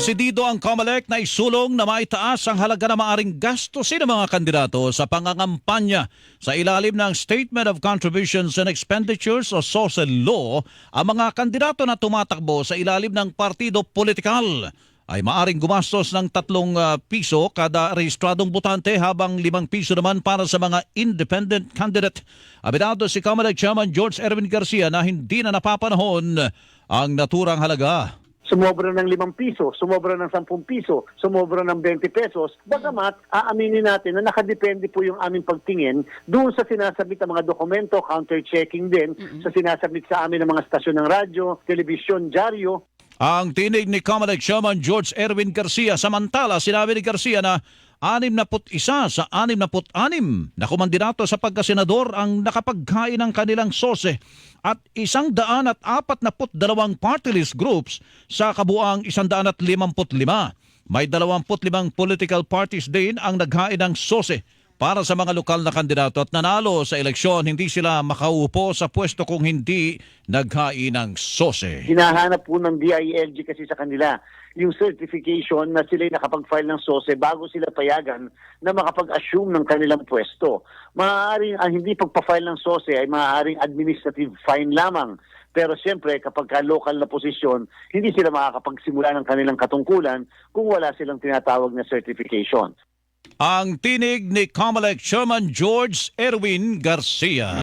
Desidido ang COMELEC na isulong na maitaas ang halaga na maaring gastusin ng mga kandidato sa pangangampanya sa ilalim ng Statement of Contributions and Expenditures o SOSEL Law ang mga kandidato na tumatakbo sa ilalim ng partido politikal ay maaring gumastos ng tatlong ah, piso kada rehistradong botante habang limang piso naman para sa mga independent candidate. Abinado si COMELEC Chairman George Erwin Garcia na hindi na napapanahon ang naturang halaga. Sumobra ng 5 piso, sumobra ng 10 piso, sumobra ng 20 pesos. Bagamat, aaminin natin na nakadepende po yung aming pagtingin doon sa sinasabit ng mga dokumento, counter-checking din, sa sinasabit sa amin ng mga stasyon ng radyo, telebisyon, dyaryo, Ang tinig ni COMELEC Chairman George Erwin Garcia. Samantala sinabi ni Garcia na 61 sa 66 na kumandidato sa pagkasenador ang nakapaghain ng kanilang sose at isang daan at apat na put dalawang party list groups sa kabuang isang daan at limamput lima. May 25 political parties din ang naghain ng sose para sa mga lokal na kandidato at nanalo sa eleksyon, hindi sila makaupo sa pwesto kung hindi naghain ng sose. hinahanap po ng DILG kasi sa kanila yung certification na sila'y nakapag-file ng SOSE bago sila payagan na makapag-assume ng kanilang pwesto. Maaaring ang hindi pagpa-file ng SOSE ay maaaring administrative fine lamang. Pero siyempre, kapag ka local na posisyon, hindi sila makakapagsimula ng kanilang katungkulan kung wala silang tinatawag na certification. Ang tinig ni COMELEC Chairman George Erwin Garcia.